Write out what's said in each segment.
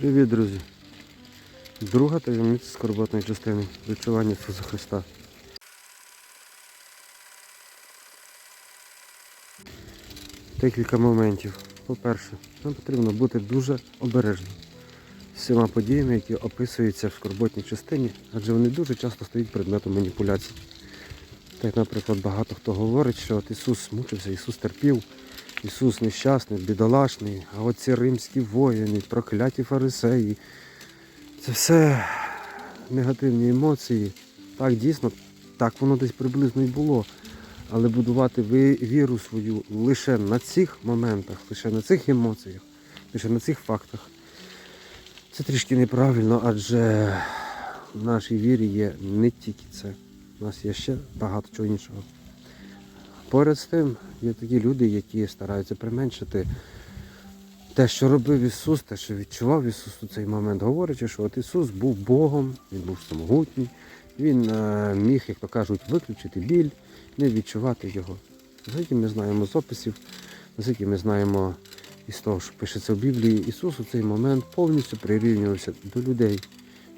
Привіт, друзі! Друга таємниця скорботної частини відчування Ісуса Христа. Декілька моментів. По-перше, нам потрібно бути дуже обережним з всіма подіями, які описуються в скорботній частині, адже вони дуже часто стають предметом маніпуляцій. Так, наприклад, багато хто говорить, що от Ісус мучився, Ісус терпів, Ісус нещасний, бідолашний, а оці римські воїни, прокляті фарисеї. Це все негативні емоції. Так, дійсно, так воно десь приблизно і було. Але будувати віру свою лише на цих моментах, лише на цих емоціях, лише на цих фактах. Це трішки неправильно, адже в нашій вірі є не тільки це. У нас є ще багато чого іншого. Поряд з тим є такі люди, які стараються применшити те, що робив Ісус, те, що відчував Ісус у цей момент, говорячи, що от Ісус був Богом, Він був самогутній, Він е, міг, як то кажуть, виключити біль, не відчувати його. Наскільки ми знаємо з описів, наскільки ми знаємо із того, що пишеться в Біблії, Ісус у цей момент повністю прирівнювався до людей.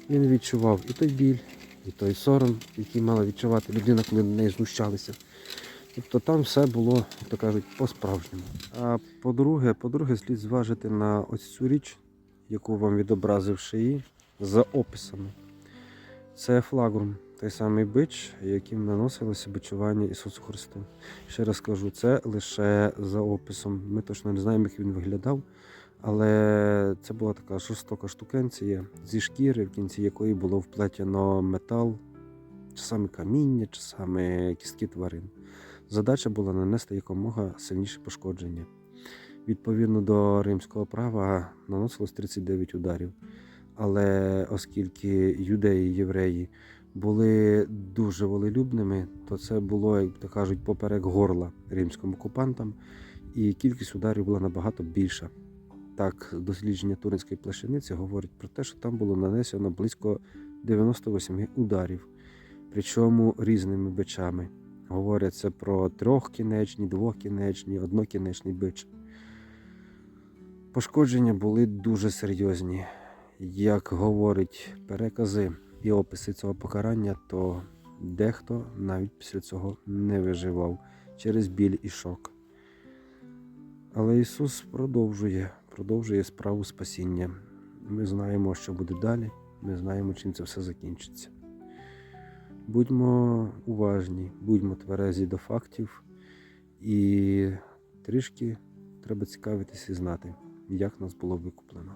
Він відчував і той біль, і той сором, який мала відчувати людина, коли на неї знущалися. Тобто там все було, то кажуть, по-справжньому. А по-друге, по-друге, слід зважити на ось цю річ, яку вам відобразив шиї за описами. Це флагрум, той самий бич, яким наносилося бичування Ісусу Христу. Ще раз кажу, це лише за описом. Ми точно не знаємо, як він виглядав, але це була така жорстока штукенція зі шкіри, в кінці якої було вплетено метал, часами каміння, часами кістки тварин. Задача була нанести якомога сильніше пошкодження. Відповідно до римського права наносилось 39 ударів. Але оскільки юдеї, євреї були дуже волелюбними, то це було, як то кажуть, поперек горла римським окупантам, і кількість ударів була набагато більша. Так, дослідження Туринської плащаниці говорить про те, що там було нанесено близько 98 ударів, причому різними бичами. Говориться про трьохкінечні, двохкінечні, однокінечні бич. Пошкодження були дуже серйозні. Як говорять перекази і описи цього покарання, то дехто навіть після цього не виживав через біль і шок. Але Ісус продовжує, продовжує справу спасіння. Ми знаємо, що буде далі, ми знаємо, чим це все закінчиться. Будьмо уважні, будьмо тверезі до фактів, і трішки треба цікавитися і знати, як нас було викуплено.